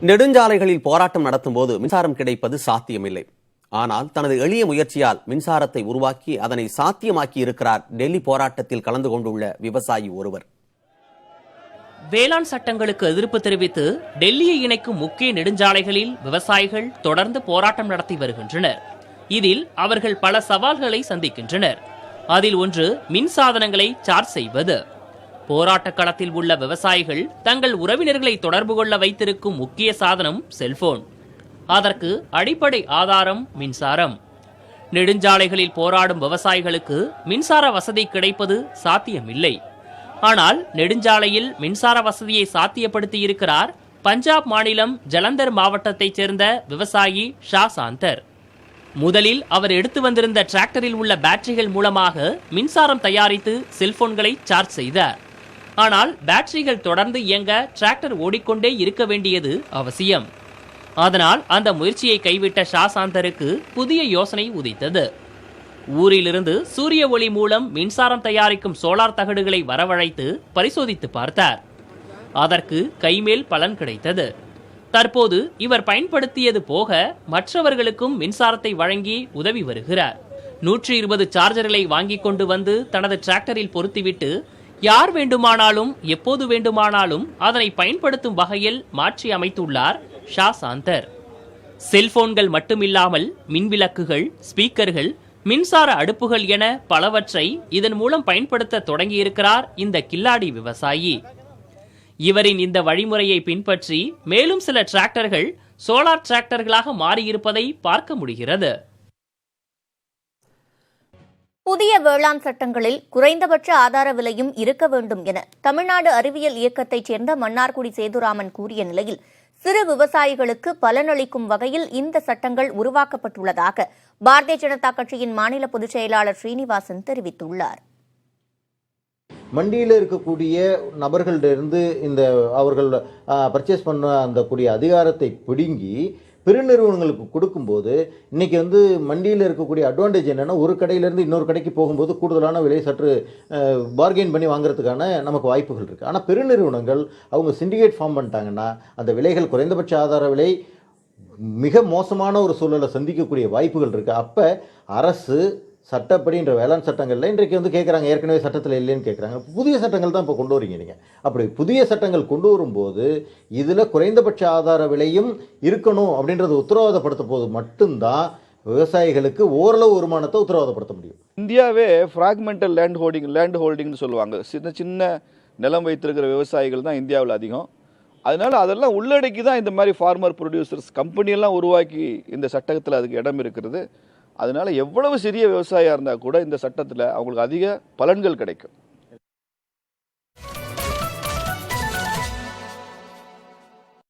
நெடுஞ்சாலைகளில் போராட்டம் நடத்தும் போது மின்சாரம் கிடைப்பது சாத்தியமில்லை. ஆனால் தனது எளிய முயற்சியால் மின்சாரத்தை உருவாக்கி அதனை சாத்தியமாக்கி இருக்கிறார் டெல்லி போராட்டத்தில் கலந்து கொண்டுள்ள விவசாயி ஒருவர். வேளாண் சட்டங்களுக்கு எதிர்ப்பு தெரிவித்து டெல்லியை இணைக்கும் முக்கிய நெடுஞ்சாலைகளில் விவசாயிகள் தொடர்ந்து போராட்டம் நடத்தி வருகின்றனர். இதில் அவர்கள் பல சவால்களை சந்திக்கின்றனர். அதில் ஒன்று மின் சாதனங்களை சார்ஜ் செய்வது. போராட்ட களத்தில் உள்ள விவசாயிகள் தங்கள் உறவினர்களை தொடர்பு கொள்ள வைத்திருக்கும் முக்கிய சாதனம் செல்போன். அதற்கு அடிப்படை ஆதாரம் மின்சாரம். நெடுஞ்சாலைகளில் போராடும் விவசாயிகளுக்கு மின்சார வசதி கிடைப்பது சாத்தியமில்லை. ஆனால் நெடுஞ்சாலையில் மின்சார வசதியை சாத்தியப்படுத்தி இருக்கிறார் பஞ்சாப் மாநிலம் ஜலந்தர் மாவட்டத்தைச் சேர்ந்த விவசாயி ஷா சாந்தர். முதலில் அவர் எடுத்து வந்திருந்த டிராக்டரில் உள்ள பேட்டரிகள் மூலமாக மின்சாரம் தயாரித்து செல்போன்களை சார்ஜ் செய்தார். ஆனால் பேட்டரிகள் தொடர்ந்து இயங்க டிராக்டர் ஓடிக்கொண்டே இருக்க வேண்டியது அவசியம். அதனால் அந்த முயற்சியை கைவிட்ட ஷா சாந்தருக்கு புதிய யோசனை உதித்தது. ஊரிலிருந்து சூரிய ஒளி மூலம் மின்சாரம் தயாரிக்கும் சோலார் தகடுகளை வரவழைத்து பரிசோதித்து பார்த்தார். அதற்கு கைமேல் பலன் கிடைத்தது. தற்போது இவர் பயன்படுத்தியது போக மற்றவர்களுக்கும் மின்சாரத்தை வழங்கி உதவி வருகிறார். நூற்றி இருபது சார்ஜர்களை வாங்கி கொண்டு வந்து தனது டிராக்டரில் பொருத்திவிட்டு யார் வேண்டுமானாலும் எப்போது வேண்டுமானாலும் அதனை பயன்படுத்தும் வகையில் மாற்றி அமைத்துள்ளார் ஷா சாந்தர். செல்போன்கள் மட்டுமில்லாமல் மின்விளக்குகள் ஸ்பீக்கர்கள் மின்சார அடுப்புகள் என பலவற்றை இதன் மூலம் பயன்படுத்த தொடங்கியிருக்கிறார் இந்த கில்லாடி விவசாயி. இவரின் இந்த வழிமுறையை பின்பற்றி மேலும் சில டிராக்டர்கள் சோலார் டிராக்டர்களாக மாறியிருப்பதை பார்க்க முடிகிறது. புதிய வேளாண் சட்டங்களில் குறைந்தபட்ச ஆதார விலையும் இருக்க வேண்டும் என தமிழ்நாடு அறிவியல் இயக்கத்தைச் சேர்ந்த மன்னார்குடி சேதுராமன் கூறிய நிலையில் சிறு விவசாயிகளுக்கு பலனளிக்கும் வகையில் இந்த சட்டங்கள் உருவாக்கப்பட்டுள்ளதாக பாரதிய ஜனதா கட்சியின் மாநில பொதுச் செயலாளர் ஸ்ரீனிவாசன் தெரிவித்துள்ளார். மண்டியில் இருக்கக்கூடிய நபர்களிடருந்து இந்த அவர்கள் பர்ச்சேஸ் பண்ண அந்த கூடிய அதிகாரத்தை பிடுங்கி பெருநிறுவனங்களுக்கு கொடுக்கும்போது இன்றைக்கி வந்து மண்டியில் இருக்கக்கூடிய அட்வான்டேஜ் என்னென்னா ஒரு கடையிலேருந்து இன்னொரு கடைக்கு போகும்போது கூடுதலான விலை சற்று பார்கெயின் பண்ணி வாங்குறதுக்கான நமக்கு வாய்ப்புகள் இருக்குது ஆனால் பெருநிறுவனங்கள் அவங்க சிண்டிகேட் ஃபார்ம் பண்ணிட்டாங்கன்னா அந்த விலைகள் குறைந்தபட்ச ஆதார விலை மிக மோசமான ஒரு சூழலை சந்திக்கக்கூடிய வாய்ப்புகள் இருக்குது அப்போ அரசு சட்டப்படின்ற வேளாண் சட்டங்களில் இன்றைக்கு வந்து கேட்குறாங்க ஏற்கனவே சட்டத்தில் இல்லைன்னு கேட்குறாங்க புதிய சட்டங்கள் தான் இப்போ கொண்டு வரீங்க நீங்கள் அப்படி புதிய சட்டங்கள் கொண்டு வரும்போது இதில் குறைந்தபட்ச ஆதார விலையும் இருக்கணும் அப்படின்றத உத்தரவாதப்படுத்த போது மட்டும்தான் விவசாயிகளுக்கு ஓரளவு வருமானத்தை உத்தரவாதப்படுத்த முடியும். இந்தியாவே ஃப்ராக்மெண்டல் லேண்ட் ஹோல்டிங் லேண்ட் ஹோல்டிங்னு சொல்லுவாங்க. சின்ன சின்ன நிலம் வைத்திருக்கிற விவசாயிகள் தான் இந்தியாவில் அதிகம். அதனால் அதெல்லாம் உள்ளடக்கி தான் இந்த மாதிரி ஃபார்மர் ப்ரொடியூசர்ஸ் கம்பெனியெல்லாம் உருவாக்கி இந்த சட்டத்தில் அதுக்கு இடம் இருக்கிறது. அதனால எவ்வளவு சிறிய விவசாயியாக இருந்தால் கூட இந்த சட்டத்தில் அவங்களுக்கு அதிக பலன்கள் கிடைக்கும்.